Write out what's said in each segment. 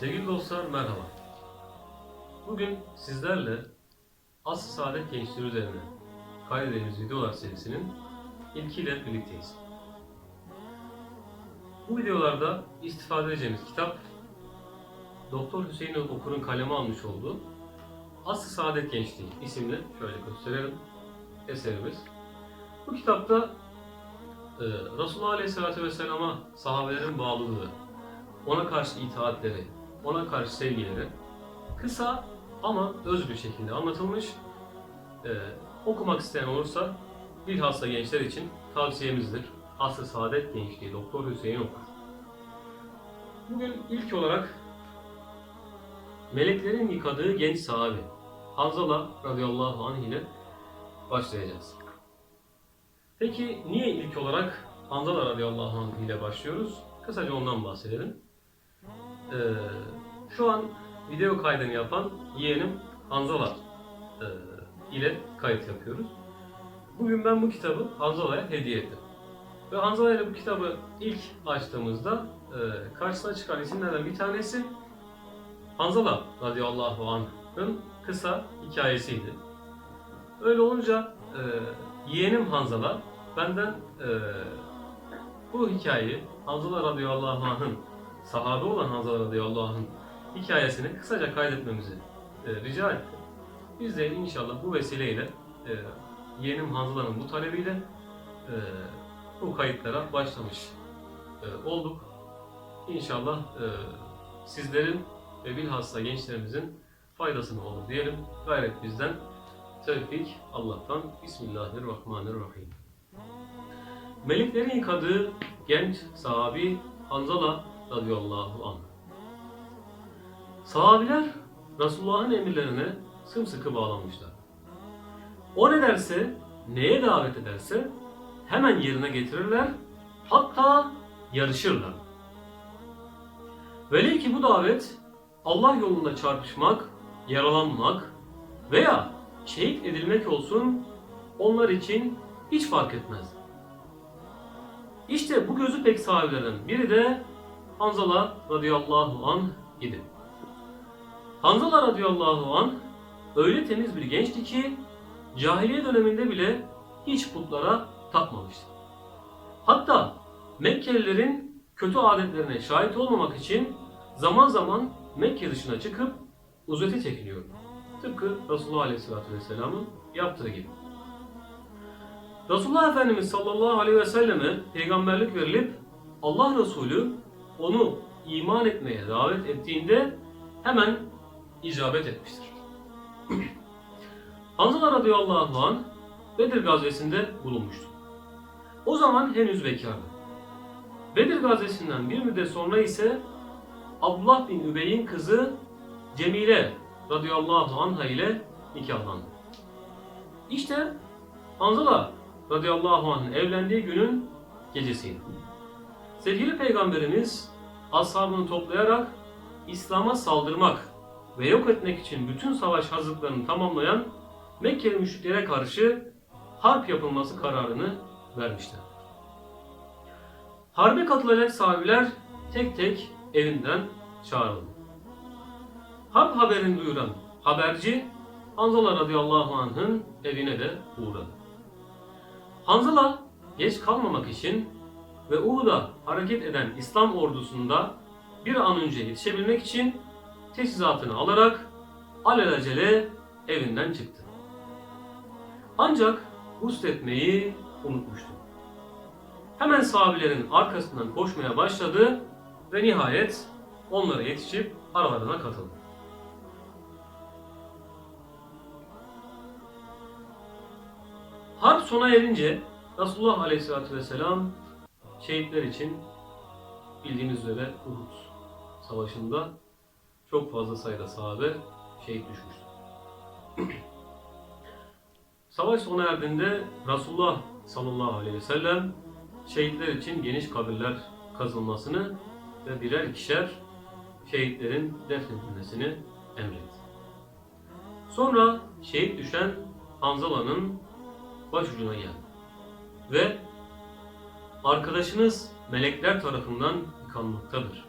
Sevgili dostlar merhaba. Bugün sizlerle Asr-ı Saadet Gençliği üzerine kaydettiğimiz videolar serisinin ilkiyle birlikteyiz. Bu videolarda istifade edeceğimiz kitap Doktor Hüseyin Okur'un kaleme almış olduğu Asr-ı Saadet Gençliği isimli şöyle gösterelim eserimiz. Bu kitapta e, Resulullah Aleyhisselatü Vesselam'a sahabelerin bağlılığı, ona karşı itaatleri, ona karşı sevgileri kısa ama öz bir şekilde anlatılmış. Ee, okumak isteyen olursa bilhassa gençler için tavsiyemizdir. Asr-ı Saadet Gençliği Doktor Hüseyin Okur. Bugün ilk olarak meleklerin yıkadığı genç sahabe Hanzala radıyallahu anh ile başlayacağız. Peki niye ilk olarak Hanzala radıyallahu anh ile başlıyoruz? Kısaca ondan bahsedelim. Ee, şu an video kaydını yapan yeğenim Hanzala e, ile kayıt yapıyoruz. Bugün ben bu kitabı Hanzala'ya hediye ettim. Ve Hanzala ile bu kitabı ilk açtığımızda e, karşısına çıkan isimlerden bir tanesi Hanzala radıyallahu anh'ın kısa hikayesiydi. Öyle olunca e, yeğenim Hanzala benden e, bu hikayeyi Hanzala radıyallahu anh'ın sahabe olan Hanzala radıyallahu hikayesini kısaca kaydetmemizi e, rica etti. Biz de inşallah bu vesileyle e, yeğenim Hanzala'nın bu talebiyle e, bu kayıtlara başlamış e, olduk. İnşallah e, sizlerin ve bilhassa gençlerimizin faydasını olur diyelim. Gayret bizden, tevfik Allah'tan. Bismillahirrahmanirrahim. Meleklerin yıkadığı genç sahabi Hanzala radıyallahu anh. Sahabiler Resulullah'ın emirlerine sımsıkı bağlanmışlar. O ne derse, neye davet ederse hemen yerine getirirler, hatta yarışırlar. Velev ki bu davet Allah yolunda çarpışmak, yaralanmak veya şehit edilmek olsun onlar için hiç fark etmez. İşte bu gözü pek sahabelerden biri de Hanzala radıyallahu anh idi. Hanzala radıyallahu anh öyle temiz bir gençti ki cahiliye döneminde bile hiç putlara tapmamıştı. Hatta Mekkelilerin kötü adetlerine şahit olmamak için zaman zaman Mekke dışına çıkıp uzvete çekiliyordu. Tıpkı Resulullah Aleyhisselatü Vesselam'ın yaptığı gibi. Resulullah Efendimiz sallallahu aleyhi ve selleme peygamberlik verilip Allah Resulü onu iman etmeye davet ettiğinde hemen icabet etmiştir. Hanzala radıyallahu anh Bedir gazvesinde bulunmuştu. O zaman henüz bekardı. Bedir gazvesinden bir müddet sonra ise Abdullah bin Übey'in kızı Cemile radıyallahu anha ile nikahlandı. İşte Hanzala radıyallahu anh'ın evlendiği günün gecesiydi. Sevgili Peygamberimiz ashabını toplayarak İslam'a saldırmak ve yok etmek için bütün savaş hazırlıklarını tamamlayan Mekkeli müşriklere karşı harp yapılması kararını vermişler. Harbe katılacak sahabiler tek tek evinden çağrıldı. Harp haberini duyuran haberci Hanzala radıyallahu anh'ın evine de uğradı. Hanzala geç kalmamak için ve Uhud'a hareket eden İslam ordusunda bir an önce yetişebilmek için teçhizatını alarak alelacele evinden çıktı. Ancak etmeyi unutmuştu. Hemen sahabilerin arkasından koşmaya başladı ve nihayet onlara yetişip aralarına katıldı. Harp sona erince Resulullah Aleyhisselatü Vesselam şehitler için bildiğiniz üzere Uhud Savaşı'nda çok fazla sayıda sahabe şehit düşmüştü. Savaş sona erdiğinde Resulullah sallallahu aleyhi ve sellem şehitler için geniş kabirler kazılmasını ve birer ikişer şehitlerin defnedilmesini emretti. Sonra şehit düşen Hanzala'nın başucuna geldi. Ve arkadaşınız melekler tarafından yıkanmaktadır.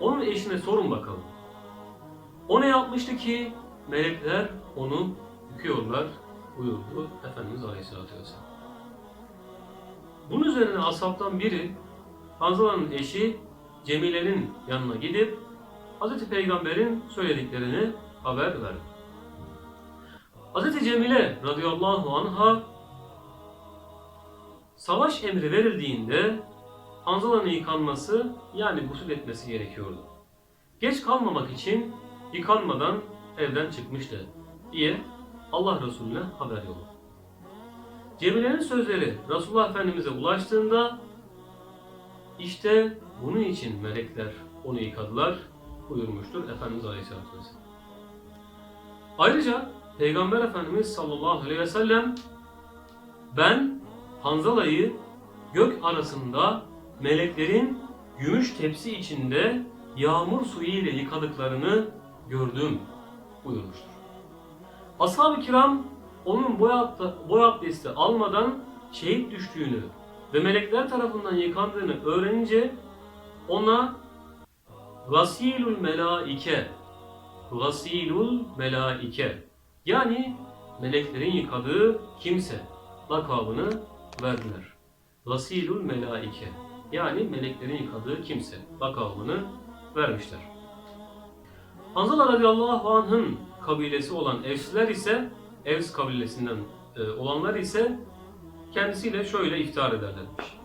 Onun eşine sorun bakalım. O ne yapmıştı ki melekler onu yıkıyorlar buyurdu Efendimiz Aleyhisselatü Vesselam. Bunun üzerine ashabtan biri Hanzala'nın eşi Cemile'nin yanına gidip Hz. Peygamber'in söylediklerini haber verdi. Hz. Cemile radıyallahu anha savaş emri verildiğinde Hanzala'nın yıkanması yani gusül etmesi gerekiyordu. Geç kalmamak için yıkanmadan evden çıkmıştı diye Allah Resulüne haber yolladı. Cemile'nin sözleri Resulullah Efendimiz'e ulaştığında işte bunun için melekler onu yıkadılar buyurmuştur Efendimiz Aleyhisselatü Vesselam. Ayrıca Peygamber Efendimiz sallallahu aleyhi ve sellem ben Hanzala'yı gök arasında meleklerin gümüş tepsi içinde yağmur suyu ile yıkadıklarını gördüm buyurmuştur. Ashab-ı kiram onun boy, boy abdesti almadan şehit düştüğünü ve melekler tarafından yıkandığını öğrenince ona Gasilul melaike Gasilul melaike yani meleklerin yıkadığı kimse lakabını verdiler. Gasilul melaike yani meleklerin yıkadığı kimse lakabını vermişler. Hanzala radıyallahu anh'ın kabilesi olan Evsler ise Evs kabilesinden e, olanlar ise kendisiyle şöyle iftihar ederlermiş.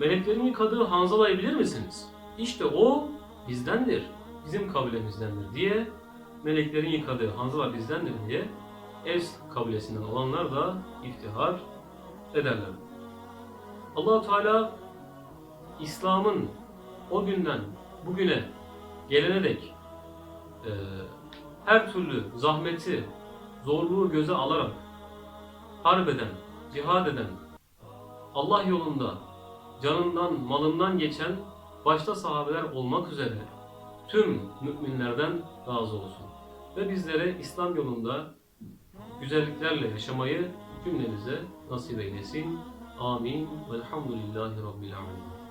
Meleklerin yıkadığı Hanzala'yı bilir misiniz? İşte o bizdendir, bizim kabilemizdendir diye meleklerin yıkadığı Hanzala bizdendir diye Evs kabilesinden olanlar da iftihar ederler. allah Teala İslam'ın o günden bugüne gelene dek e, her türlü zahmeti, zorluğu göze alarak harp eden, cihad eden, Allah yolunda canından, malından geçen başta sahabeler olmak üzere tüm müminlerden razı olsun. Ve bizlere İslam yolunda güzelliklerle yaşamayı cümlemize nasip eylesin. Amin. Velhamdülillahi Rabbil Alemin.